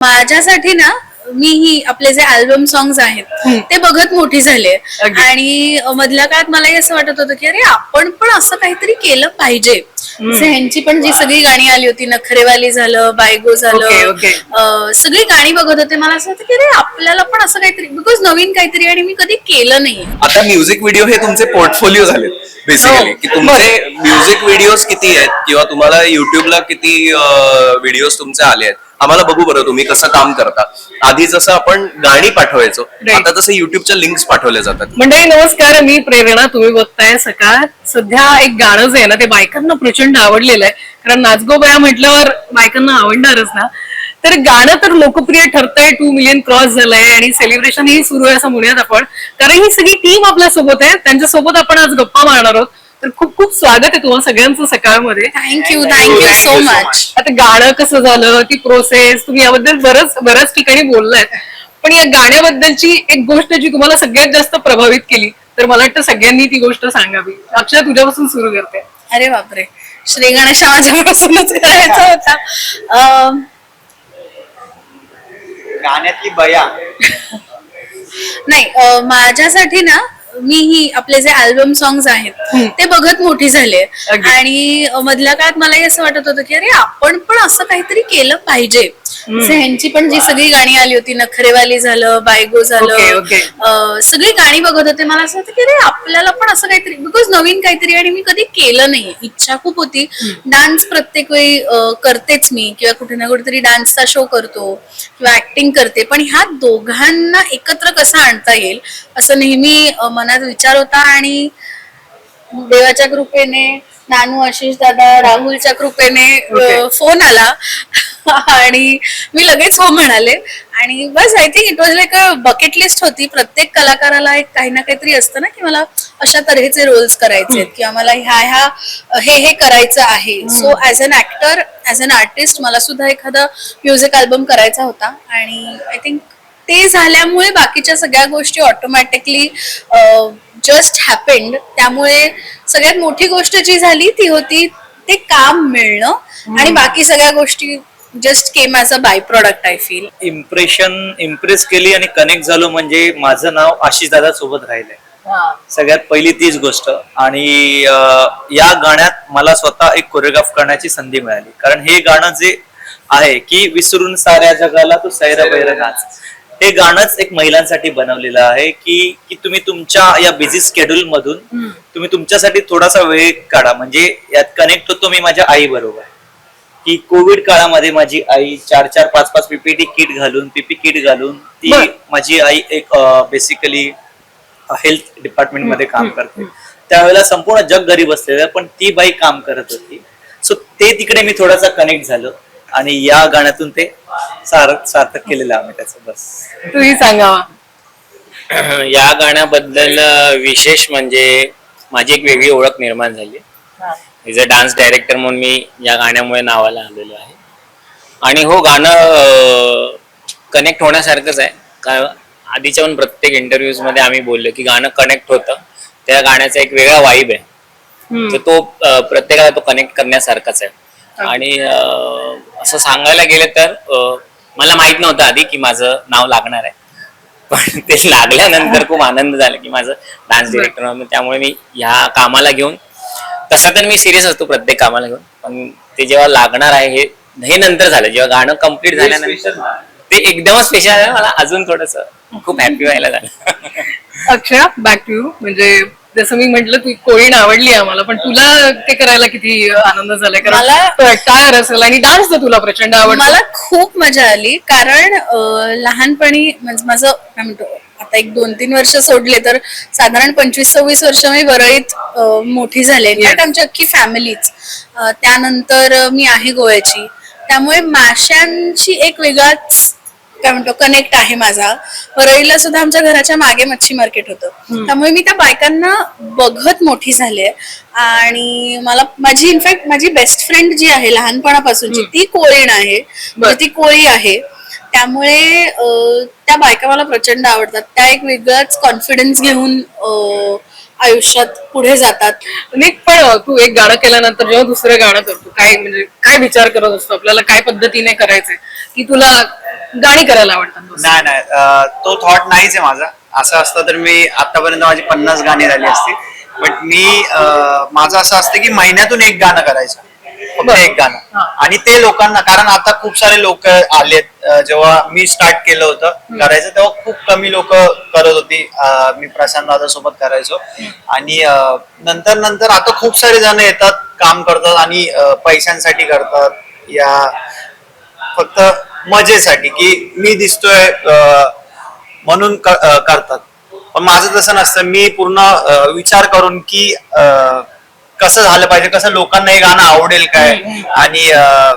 माझ्यासाठी ना मी ही आपले जे अल्बम सॉंग्स आहेत ते बघत मोठी झाले अगदी. आणि मधल्या काळात मलाही असं वाटत होतं की अरे आपण पण असं काहीतरी केलं पाहिजे. जसे ह्यांची पण जी सगळी गाणी आली होती नखरेवाली झालं बायगो झालं ओके. अं, सगळी गाणी बघत होते मला असं होतं की अरे आपल्याला पण असं काहीतरी बिकॉज नवीन काहीतरी आणि मी कधी केलं नाही आता म्युझिक व्हिडिओ हे तुमचे पोर्टफोलिओ झाले बेसिकली हो. की तुमचे म्युझिक व्हिडिओज किती आहेत किंवा तुम्हाला युट्यूबला किती व्हिडिओज तुमचे आले आहेत? आम्हाला बघू बरं तुम्ही कसं काम करता. आधी जसं आपण गाणी पाठवायचो. आता तसं युट्यूबच्या लिंक्स पाठवल्या जातात. मंडळी नमस्कार मी प्रेरणा तुम्ही बघताय सकाळ. सध्या एक गाणं जे आहे ना ते बायकांना प्रचंड आवडलेलं आहे. कारण नाचगो बया म्हटल्यावर बायकांना आवडणारच ना. तर गाणं तर लोकप्रिय ठरतंय टू मिलियन क्रॉस झालंय आणि सेलिब्रेशन ही सुरू आहे असं म्हणूयात आपण. कारण ही सगळी टीम आपल्यासोबत आहे. त्यांच्यासोबत आपण आज गप्पा मारणार आहोत. तर खूप खूप स्वागत आहे तुम्हाला सगळ्यांचं सकाळमध्ये. Thank you thank you so much आता गाणं कसं झालं ती प्रोसेस तुम्ही याबद्दल बरंच बऱ्याच ठिकाणी बोललायत पण या गाण्याबद्दलची एक गोष्ट जी तुम्हाला सगळ्यात जास्त प्रभावित केली तर मला वाटतं सगळ्यांनी ती गोष्ट सांगावी. अक्षय तुझ्यापासून सुरू करते. अरे बापरे. श्री गणेशा माझ्यापासूनच करायचा होता. अं, गाण्यातली बया. नाही माझ्यासाठी ना मी ही आपले जे अल्बम सॉंग्स आहेत ते बघत मोठी झाले अगदी. आणि मधल्या काळात मलाही असं वाटत होतं की अरे आपण पण असं काहीतरी केलं पाहिजे. जसे ह्यांची पण जी सगळी गाणी आली होती नखरेवाली झालं बायगो झालं. अं, सगळी गाणी बघत होते मला असं होतं की अरे आपल्याला पण असं काहीतरी बिकॉज नवीन काहीतरी आणि मी कधी केलं नाही इच्छा खूप होती. डान्स प्रत्येक वेळी अं, करतेच मी किंवा कुठे ना कुठेतरी डान्सचा शो करतो किंवा ऍक्टिंग करते पण ह्या दोघांना एकत्र कसं आणता येईल असं नेहमी मनात विचार होता आणि देवाच्या कृपेने नानू आशिष दादा राहुलच्या कृपेने अं, फोन आला. आणि मी लगेच हो म्हणाले. आणि बस I think it was like a bucket list होती. प्रत्येक कलाकाराला एक काही ना काहीतरी असतं ना की मला अशा तऱ्हेचे रोल्स करायचे आहेत. किंवा मला ह्या ह्या हे हे करायचं आहे. So as an actor as an artist मला सुद्धा एखादा म्युझिक अल्बम करायचा होता. आणि आय थिंक ते झाल्यामुळे बाकीच्या सगळ्या गोष्टी ऑटोमॅटिकली जस्ट हॅपेंड त्यामुळे सगळ्यात मोठी गोष्ट जी झाली ती होती ते काम मिळणं आणि बाकी सगळ्या गोष्टी just came as a by product I feel impression impress केली आणि कनेक्ट झालो म्हणजे माझं नाव आशिष दादा सोबत राहिलंय. सगळ्यात पहिली तीच गोष्ट. आणि या गाण्यात मला स्वतः एक कोरिओग्राफ करण्याची संधी मिळाली. कारण हे गाणं जे आहे की विसरून साऱ्या जगाला तो सैरा बैर नाच हे गाणंच एक महिलांसाठी बनवलेलं आहे की की तुम्ही तुमच्या या बिझी स्केड्यूल मधून तुम्ही तुमच्यासाठी थोडासा वेळ काढा. म्हणजे यात कनेक्ट होतो मी माझ्या आई बरोबर. की कोविड काळामध्ये माझी आई चार चार पाच पाच पीपीटी किट घालून पीपी किट घालून ती. माझी आई एक बेसिकली हेल्थ डिपार्टमेंटमध्ये काम करते. त्यावेळेला संपूर्ण जग घरी बसलेलं पण ती बाई काम करत होती. सो ते तिकडे मी थोडासा कनेक्ट झालो. आणि या गाण्यातून ते सार- सार्थक केलेलं आम्ही त्याचं बस. तुम्ही सांगावा या गाण्याबद्दल विशेष म्हणजे माझी एक वेगळी ओळख निर्माण झाली इज अ डान्स डायरेक्टर म्हणून मी या गाण्यामुळे नावाला आलेलो आहे. आणि हो गाणं कनेक्ट होण्यासारखंच आहे. का आधीच्या पण प्रत्येक इंटरव्ह्यूजमध्ये आम्ही बोललो की गाणं कनेक्ट होतं. त्या गाण्याचा एक वेगळा वाईब आहे. तर तो अ, प्रत्येकाला तो कनेक्ट करण्यासारखाच आहे. आणि असं सांगायला गेलं तर मला माहीत नव्हतं आधी की माझं नाव लागणार आहे. पण ते लागल्यानंतर खूप आनंद झाला की माझं डान्स डिरेक्टर म्हणून. त्यामुळे मी ह्या कामाला घेऊन तसा तर मी सिरियस असतो प्रत्येक कामाला घेऊन. पण ते जेव्हा लागणार आहे हे हे नंतर झालं. जेव्हा गाणं कंप्लीट झाल्यानंतर ते एकदमच स्पेशल आहे. मला अजून थोडस खूप हॅपी व्हायला झालं. अक्षय बॅक टू यू म्हणजे जसं मी म्हंटल तू कोळीण आवडली आम्हाला पण तुला ते करायला किती आनंद झालाय? मला- कारण टायर असेल आणि डान्स तर तुला प्रचंड आवडतो. मला खूप मजा आली कारण अं, लहानपणी म्हणजे माझं काय म्हणतो आता एक दोन तीन वर्ष सोडले तर साधारण पंचवीस सव्वीस वर्ष मी वरळीत अं, मोठी झाले. आमची अख्खी फॅमिलीच. त्यानंतर मी आहे गोव्याची. त्यामुळे माशांची एक वेगळाच काय म्हणतो कनेक्ट आहे माझा. वरळीला सुद्धा आमच्या घराच्या मागे मच्छी मार्केट होतं. त्यामुळे मी त्या बायकांना बघत मोठी झाले आणि मला माझी इनफॅक्ट माझी बेस्ट फ्रेंड जी आहे लहानपणापासूनची ती कोळीण आहे. म्हणजे ती कोळी आहे. त्यामुळे त्या बायका मला प्रचंड आवडतात. त्या एक वेगळाच कॉन्फिडन्स घेऊन आयुष्यात पुढे जातात. निक पण तू एक गाणं केल्यानंतर जेव्हा दुसरं गाणं करतो काय म्हणजे काय विचार करत असतो आपल्याला? काय पद्धतीने करायचंय? की तुला गाणी करायला आवडतात? नाही नाही. अं, तो थॉट नाहीच आहे माझा. असं असतं तर मी आतापर्यंत माझी पन्नास गाणी झाली असती. बट मी अं, माझं असं असतं की महिन्यातून एक गाणं करायचं. फक्त. एक गाणं. आणि ते लोकांना कारण आता खूप सारे लोक आलेत अं, जेव्हा मी स्टार्ट केलं होतं करायचं तेव्हा खूप कमी लोक करत होती. अं, मी प्रशांत दादा सोबत करायचो आणि अं, नंतर नंतर आता खूप सारे जण येतात काम करतात आणि अं, पैशांसाठी करतात. या फक्त मजेसाठी की मी दिसतोय अं, म्हणून क- अं, करतात. पण माझं तसं नसतं. मी पूर्ण अं, विचार करून की अं, कसं झालं पाहिजे कसं लोकांना हे गाणं आवडेल काय? आणि अं,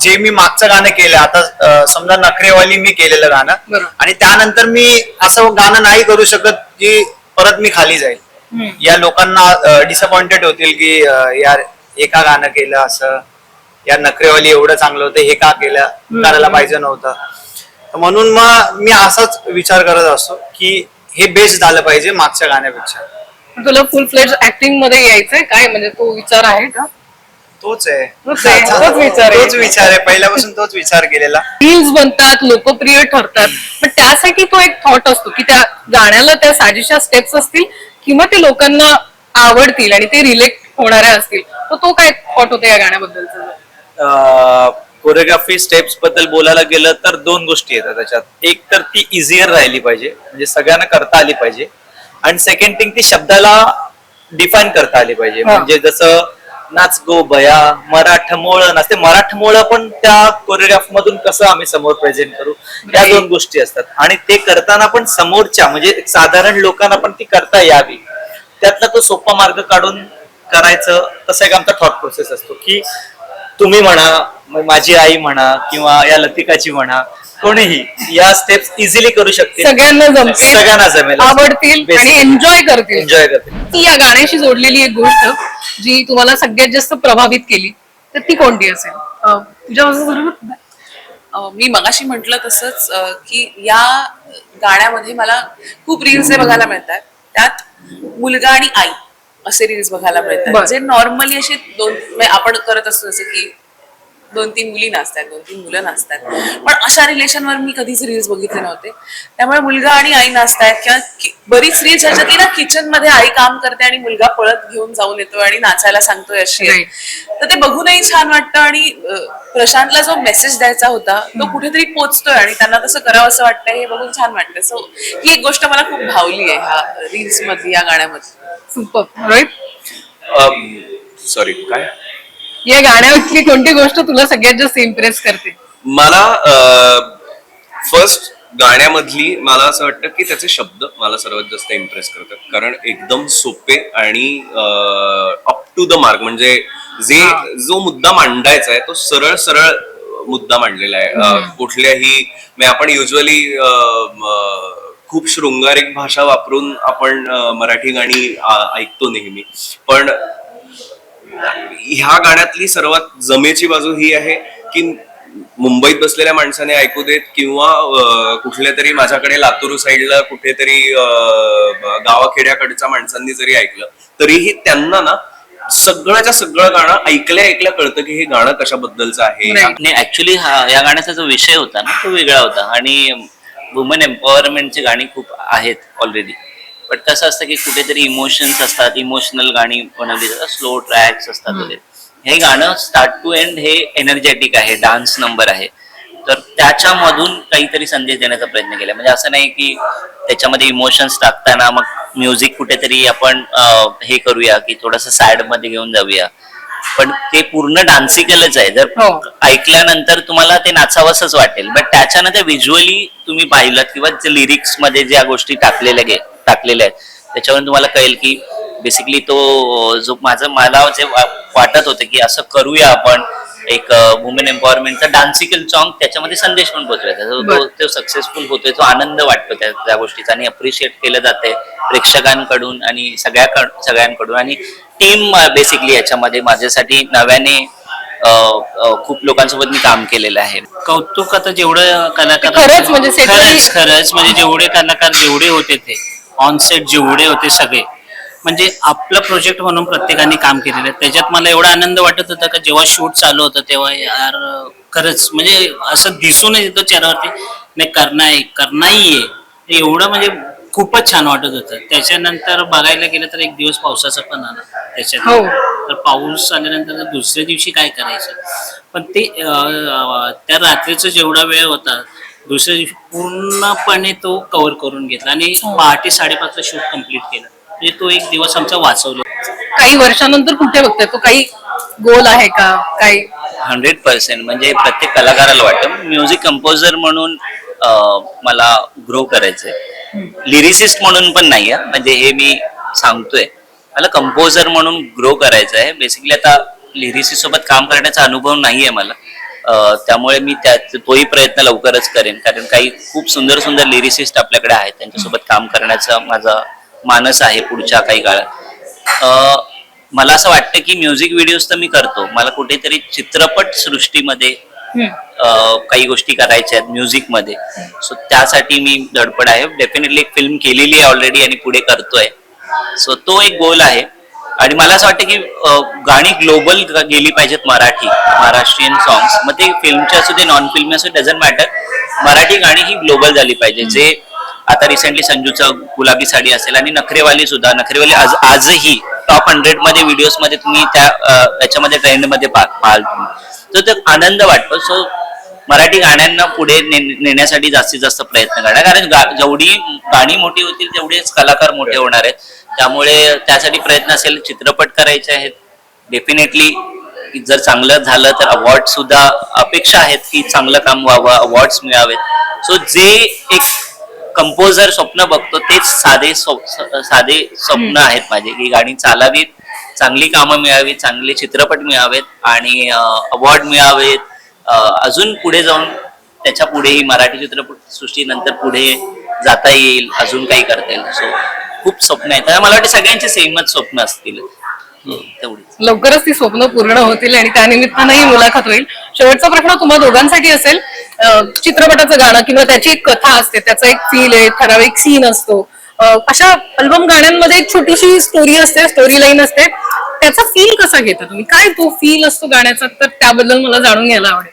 जे मी मागचं गाणं केलं आता अं, समजा नखरेवाली मी केलेलं गाणं बरोबर. आणि त्यानंतर मी असं गाणं नाही करू शकत की परत मी खाली जाईल. या लोकांना डिसअपॉइंटेड होतील की अं, यार एका गाणं केलं असं या नखरेवाली एवढं चांगलं होतं हे का केलं? करायला पाहिजे नव्हतं. तर म्हणून मग मी असाच विचार करत असतो की हे बेस्ट झालं पाहिजे मागच्या गाण्यापेक्षा. तुला फुल फ्लेज ऍक्टिंगमध्ये यायचंय काय? म्हणजे तो विचार आहे का? तोच आहे. तोच आहे, तोच विचार आहे. तोच विचार आहे. पहिल्यापासून तोच विचार केलेला. रील्स बनतात लोकप्रिय ठरतात. पण त्यासाठी तो एक थॉट असतो की त्या गाण्याला त्या साजेशा स्टेप्स असतील किंवा ते लोकांना आवडतील आणि ते रिलेट होणाऱ्या असतील. तर तो काय थॉट होता या गाण्याबद्दलचा? कोरिओग्राफी स्टेप्सबद्दल बोलायला गेलं तर दोन गोष्टी येतात त्याच्यात. एक तर ती इझियर राहिली पाहिजे. म्हणजे सगळ्यांना करता आली पाहिजे. आणि सेकंड थिंग ती शब्दाला डिफाईन करता आली पाहिजे. म्हणजे जसं नाच गो बया मराठमोळ नसते मराठमोळ पण त्या कोरिओग्राफ मधून कसं आम्ही समोर प्रेझेंट करू या. दोन गोष्टी असतात आणि ते करताना पण समोरच्या म्हणजे साधारण लोकांना पण ती करता यावी त्यातला तो सोपा मार्ग काढून करायचं तसा एक आमचा थॉट प्रोसेस असतो की तुम्ही म्हणा माझी आई म्हणा किंवा या लतिकाची म्हणा कोणीही या स्टेप्स इझिली करू शकतील. सगळ्यांना जमतील सगळ्यांना जमेल. आवडतील आणि एन्जॉय करतील. एन्जॉय करतील. ती या गाण्याशी जोडलेली एक गोष्ट जी तुम्हाला सगळ्यात जास्त प्रभावित केली तर ती कोणती असेल? अं, तुझ्यापासून सुरू कर. अ, मी मगाशी म्हटलं तसंच अ, की या गाण्यामध्ये मला खूप रील्स हे बघायला मिळतात. त्यात मुलगा आणि आई असे रील्स बघायला बरं. मिळतात जे नॉर्मली असे दोन म्हणजे आपण करत असतो जसं की दोन तीन मुली नाचतात दोन तीन मुलं नाचतात पण अशा रिलेशनवर मी कधीच रील्स बघितले नव्हते. त्यामुळे मुलगा आणि आई नाचतायत किंवा बरीच रील्स ह्याच्या की ना किचनमध्ये आई काम करते आणि मुलगा पळत घेऊन जाऊन येतोय आणि नाचायला सांगतोय अशी आहे. तर ते बघूनही छान वाटतं आणि प्रशांतला जो मेसेज द्यायचा होता तो कुठेतरी पोचतोय आणि त्यांना तसं करावं असं वाटतंय हे बघून छान वाटतं सो ही एक गोष्ट मला खूप भावली आहे ह्या रील्स मधली या गाण्यामध्ये सुपर राईट सॉरी काय? या गाण्यातली कोणती गोष्ट तुला सगळ्यात जास्त इम्प्रेस करते? मला फर्स्ट गाण्यामधली मला असं वाटतं की त्याचे शब्द मला सर्वात जास्त इम्प्रेस करतात. कारण एकदम सोपे आणि अप टू द मार्क म्हणजे जे जो मुद्दा मांडायचा आहे तो सरळ सरळ मुद्दा मांडलेला आहे. कुठल्याही म्हणजे आपण युजली खूप शृंगारिक भाषा वापरून आपण मराठी गाणी ऐकतो नेहमी. पण ह्या गाण्यातली सर्वात जमेची बाजू ही आहे की मुंबईत बसलेल्या माणसाने ऐकू देत किंवा कुठल्या तरी माझ्याकडे लातूर साईडला कुठेतरी गावाखेड्याकडच्या माणसांनी जरी ऐकलं तरीही त्यांना ना सगळ्याच्या सगळं गाणं ऐकल्या ऐकल्या कळतं की हे गाणं कशाबद्दलचं आहे. ऍक्च्युली हा या गाण्याचा जो विषय होता ना तो वेगळा होता. आणि वुमन एम्पॉवरमेंटची गाणी खूप आहेत ऑलरेडी बट कसं असतं की कुठेतरी इमोशन्स असतात इमोशनल गाणी बनवली जातात स्लो ट्रॅक्स असतात वगैरे. हे गाणं स्टार्ट टू एंड हे एनर्जेटिक आहे डान्स नंबर आहे. तर त्याच्यामधून काहीतरी संदेश देण्याचा प्रयत्न केला. म्हणजे असं नाही की त्याच्यामध्ये इमोशन्स टाकताना मग म्युझिक कुठेतरी आपण हे करूया की थोडस सॅडमध्ये घेऊन जाऊया. पण ते पूर्ण डान्सिकलच आहे जर हो. ऐकल्यानंतर तुम्हाला ते नाचावंसच वाटेल बट त्याच्यानंतर विज्युअली तुम्ही पाहिलं किंवा जे लिरिक्समध्ये ज्या गोष्टी टाकलेल्या गे टाकलेल्या आहेत त्याच्यावरून तुम्हाला कळेल की बेसिकली तो जो माझं मला जे वा- वाटत होतं की असं करूया आपण एक वुमेन एम्पॉवरमेंटचा डान्सिकल सॉन्ग त्याच्यामध्ये संदेश पण पोहोचवायचा तो-. तो तो सक्सेसफुल होतोय तो आनंद वाटतो त्या त्या गोष्टीचा आणि अप्रिशिएट केलं जाते प्रेक्षकांकडून आणि सगळ्या सगळ्यांकडून. आणि टीम बेसिकली याच्यामध्ये माझ्यासाठी नव्याने खूप लोकांसोबत मी काम केलेलं आहे. कौतुक आता जेवढं कलाकार खरंच म्हणजे खरंच म्हणजे जेवढे कलाकार जेवढे होते ते ऑन सेट जेवढे होते सगळे म्हणजे आपलं प्रोजेक्ट म्हणून प्रत्येकाने काम केलेलं आहे. त्याच्यात मला एवढा आनंद वाटत होता का जेव्हा शूट चालू होतं तेव्हा यार खरंच म्हणजे असं दिसूनच येतो चेहऱ्यावरती नाही करणार आहे करणाई आहे एवढं म्हणजे खूपच छान वाटत होतं. त्याच्यानंतर बघायला गेलं तर एक दिवस पावसाचा पण आला. त्याच्यात हो. तर पाऊस आल्यानंतर दुसऱ्या दिवशी काय करायचं? पण ते त्या रात्रीचा जेवढा वेळ होता दुसऱ्या दिवशी पूर्णपणे तो कव्हर करून घेतला आणि पहाटे साडेपाचला शूट कंप्लीट केलं. म्हणजे तो एक दिवस आमचा वाचवला. काही वर्षानंतर कुठे बघताय? तो काही गोल आहे का? काही हंड्रेड पर्सेंट म्हणजे प्रत्येक कलाकाराला वाटतं. म्युझिक कंपोजर म्हणून अं, मला ग्रो करायचंय. लिरिसिस्ट म्हणून पण नाही आहे. म्हणजे हे मी सांगतोय. मला कंपोजर म्हणून ग्रो करायचं आहे. बेसिकली आता लिरिसिस्ट सोबत काम करण्याचा अनुभव नाहीये मला. अं, त्यामुळे मी त्या तोही प्रयत्न लवकरच करेन. कारण काही खूप सुंदर सुंदर लिरिसिस्ट आपल्याकडे आहेत. त्यांच्यासोबत काम करण्याचा माझा मानस आहे पुढच्या काही काळात. मला असं वाटतं की म्युझिक व्हिडिओज तर मी करतो. मला कुठेतरी चित्रपट सृष्टीमध्ये काही गोष्टी करायच्या आहेत म्युझिकमध्ये. सो त्यासाठी मी धडपड आहे. डेफिनेटली एक फिल्म केलेली आहे ऑलरेडी आणि पुढे करतोय. सो तो एक गोल आहे. आणि मला असं वाटतं की गाणी ग्लोबल गेली पाहिजेत मराठी महाराष्ट्रीयन सॉंग्स मग ते फिल्मचे असू दे नॉन फिल्म असू डझंट मॅटर मराठी गाणी ही ग्लोबल झाली पाहिजे. जे आता रिसेंटली संजूचं गुलाबी साडी असेल आणि नखरेवाली सुद्धा नखरेवाली आज आजही टॉप हंड्रेडमध्ये व्हिडिओजमध्ये तुम्ही त्या याच्यामध्ये ट्रेंडमध्ये पाहाल तुम्ही. तर ते आनंद वाटतो. सो मराठी गाण्यांना पुढे नेण्यासाठी जास्तीत जास्त प्रयत्न करणार. कारण जेवढी गाणी मोठी होतील तेवढेच कलाकार मोठे होणार आहेत. त्यामुळे त्यासाठी प्रयत्न असेल चित्रपट करायचे आहेत. डेफिनेटली जर चांगलं झालं तर अवॉर्ड सुद्धा अपेक्षा आहेत की चांगलं काम व्हावं अवॉर्ड्स मिळावेत. सो जे एक कंपोजर स्वप्न बघतो तेच साधे साधे स्वप्न आहेत माझे. की गाणी चालावीत चांगली कामं मिळावीत चांगले चित्रपट मिळावेत आणि अवॉर्ड मिळावेत. अजून पुढे जाऊन त्याच्या पुढेही मराठी चित्रपट सृष्टीनंतर पुढे जाता येईल अजून काही करता येईल. सो खूप स्वप्न आहेत. मला वाटतं सगळ्यांचे सेमच स्वप्न असतील. तेवढीच. लवकरच ती स्वप्न पूर्ण होतील आणि त्यानिमित्तानंही मुलाखत होईल. शेवटचा प्रश्न तुम्हा दोघांसाठी असेल. चित्रपटाचं गाणं किंवा त्याची एक कथा असते त्याचा एक फील आहे ठराविक सीन असतो. अशा अल्बम गाण्यांमध्ये एक छोटीशी स्टोरी असते स्टोरी लाईन असते. त्याचा फील कसा घेता तुम्ही? काय तो फील असतो गाण्याचा? तर त्याबद्दल मला जाणून घ्यायला आवडेल.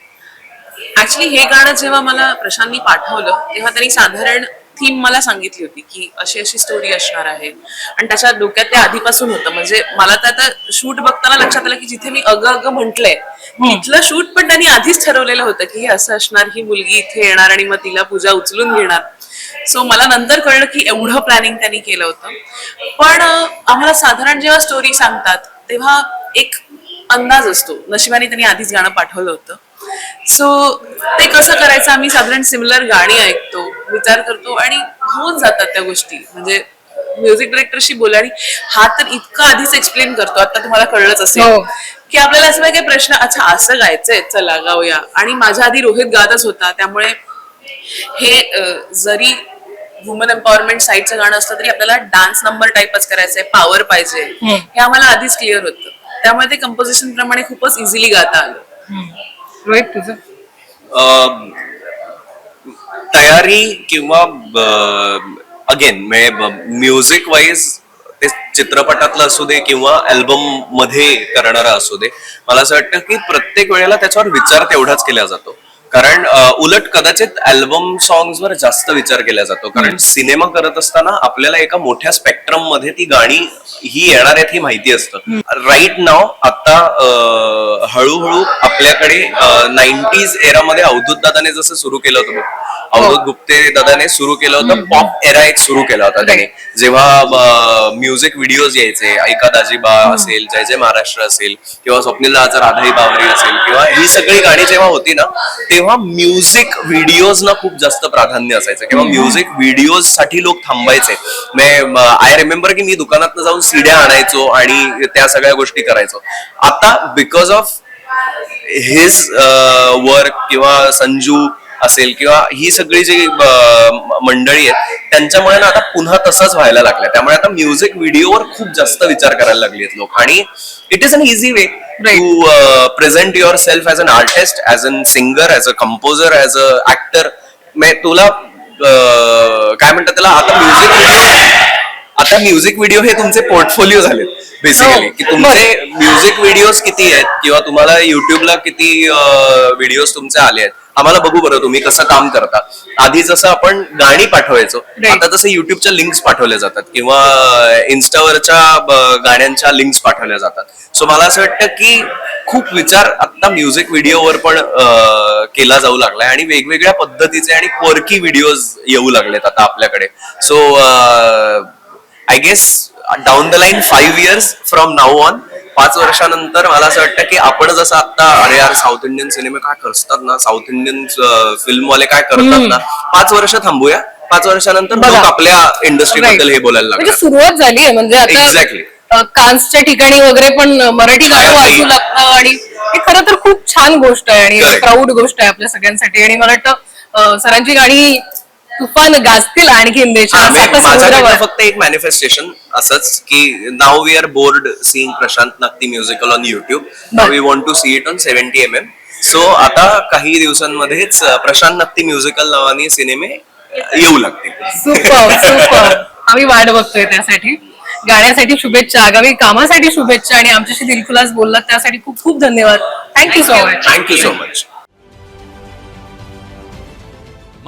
ऍक्च्युली हे गाणं जेव्हा मला प्रशांतनी पाठवलं तेव्हा त्यांनी साधारण थीम मला सांगितली होती की अशी अशी स्टोरी असणार आहे. आणि त्याच्या डोक्यात ते आधीपासून होतं. म्हणजे मला तर आता शूट बघताना लक्षात आलं की जिथे मी अग अग म्हटलंय तिथलं शूट पण त्यांनी आधीच ठरवलेलं होतं की हे असं असणार ही मुलगी इथे येणार आणि मग तिला पूजा उचलून घेणार. सो मला नंतर कळलं की एवढं प्लॅनिंग त्यांनी केलं होतं. पण आम्हाला साधारण जेव्हा स्टोरी सांगतात तेव्हा एक अंदाज असतो. नशिबाने त्यांनी आधीच गाणं पाठवलं होतं. सो ते कसं करायचं? आम्ही साधारण सिमिलर गाणी ऐकतो. विचार करतो आणि होऊन जातात त्या गोष्टी. म्हणजे म्युझिक डिरेक्टरशी बोल आणि हा तर इतकं आधीच एक्सप्लेन करतो. आता तुम्हाला कळलंच असेल हो. की आपल्याला असं काही प्रश्न अच्छा असं गायचंय चला गाऊया. आणि माझ्या आधी रोहित गातच होता. त्यामुळे हे जरी वुमन एम्पॉवरमेंट साईडचं गाणं असलं तरी आपल्याला डान्स नंबर टाईपच करायचंय पॉवर पाहिजे. हे आम्हाला आधीच क्लिअर होतं. त्यामुळे ते कंपोजिशन प्रमाणे खूपच इझिली गाता आलं. रोहित तुझं? अं, तयारी किंवा अगेन म्युझिक वाईज ते चित्रपटातलं असू दे किंवा अल्बममध्ये करणारा असू दे मला असं वाटतं की प्रत्येक वेळेला त्याच्यावर विचार तेवढाच केला जातो. कारण उलट कदाचित अल्बम सॉंग्स वर जास्त विचार केला जातो. कारण सिनेमा करत असताना आपल्याला एका मोठ्या स्पेक्ट्रममध्ये ती गाणी ही येणार आहेत ही माहिती असतं. राईट नाव आता हळूहळू आपल्याकडे नाईन्टीज एरामध्ये अवधूत दादाने जसं सुरू केलं होतं बघ. अवधूत गुप्ते दादाने सुरू केलं होतं पॉप एरा एक सुरू केला होता त्याने. जेव्हा म्युझिक व्हिडिओज यायचे ऐका दाजीबा असेल जय जय महाराष्ट्र असेल किंवा स्वप्नील दादाचा राधाई बावरी असेल किंवा ही सगळी गाणी जेव्हा होती ना तेव्हा म्युझिक व्हिडिओज ना खूप जास्त प्राधान्य असायचं. किंवा म्युझिक व्हिडिओजसाठी लोक थांबायचे. आय रिमेंबर की मी दुकानात जाऊन सीड्या आणायचो आणि त्या सगळ्या गोष्टी करायचो. आता बिकॉज ऑफ हिज वर्क किंवा संजू असेल किंवा ही सगळी जी मंडळी आहेत त्यांच्यामुळे ना आता पुन्हा तसंच व्हायला लागलं त्यामुळे आता म्युझिक व्हिडिओवर खूप जास्त विचार करायला लागले आहेत लोक. आणि it is an easy way to present yourself as an artist as an singer as a composer as a actor तुला काय म्हणतात त्याला आता म्युझिक आता म्युझिक व्हिडिओ हे तुमचे पोर्टफोलिओ झाले बेसिकली. की तुमचे म्युझिक व्हिडिओज किती आहेत किंवा तुम्हाला युट्यूबला किती व्हिडिओज तुमचे आले आहेत आम्हाला बघू बरं तुम्ही कसं काम करता आधी जसं आपण गाणी पाठवायचो. आता तसं युट्यूबच्या लिंक्स पाठवल्या जातात किंवा इन्स्टावरच्या गाण्यांच्या लिंक्स पाठवल्या जातात सो मला असं वाटतं की खूप विचार आता म्युझिक व्हिडिओवर पण केला जाऊ लागलाय आणि वेगवेगळ्या पद्धतीचे आणि क्वर्की व्हिडिओज येऊ लागलेत आता आपल्याकडे so I guess down the line five years from now on पाच वर्षानंतर मला असं वाटतं की आपण जसं आता अरे यार साऊथ इंडियन सिनेमे काय करतात ना साऊथ इंडियन फिल्मवाले काय करतात ना पाच वर्ष थांबूया पाच वर्षानंतर लोक. आपल्या इंडस्ट्री बद्दल. हे बोलायला म्हणजे लागतात सुरुवात झाली आहे म्हणजे. अ, कान्सच्या ठिकाणी वगैरे पण मराठी गाणं वाजू लागतं आणि हे खरं तर खूप छान गोष्ट आहे आणि. प्राऊड गोष्ट आहे आपल्या सगळ्यांसाठी आणि मला वाटतं सरांची गाणी तुफान गाजतील आणखीन देशात. मी- साता माझ्याकडनं समुद्रावर. फक्त एक मॅनिफेस्टेशन असंच की नाव we are bored seeing Prashant Nagti musical on YouTube. We want to see it on seventy M M so आता काही दिवसांमध्येच प्रशांत नागती म्युझिकल नावाने सिनेमे येऊ लागतील. सुपर सुपर आम्ही वाट बघतोय त्यासाठी. गाण्यासाठी शुभेच्छा आगामी कामासाठी शुभेच्छा आणि आमच्याशी दिलखुलास बोललात त्यासाठी खूप खूप धन्यवाद. Thank you so much thank you so much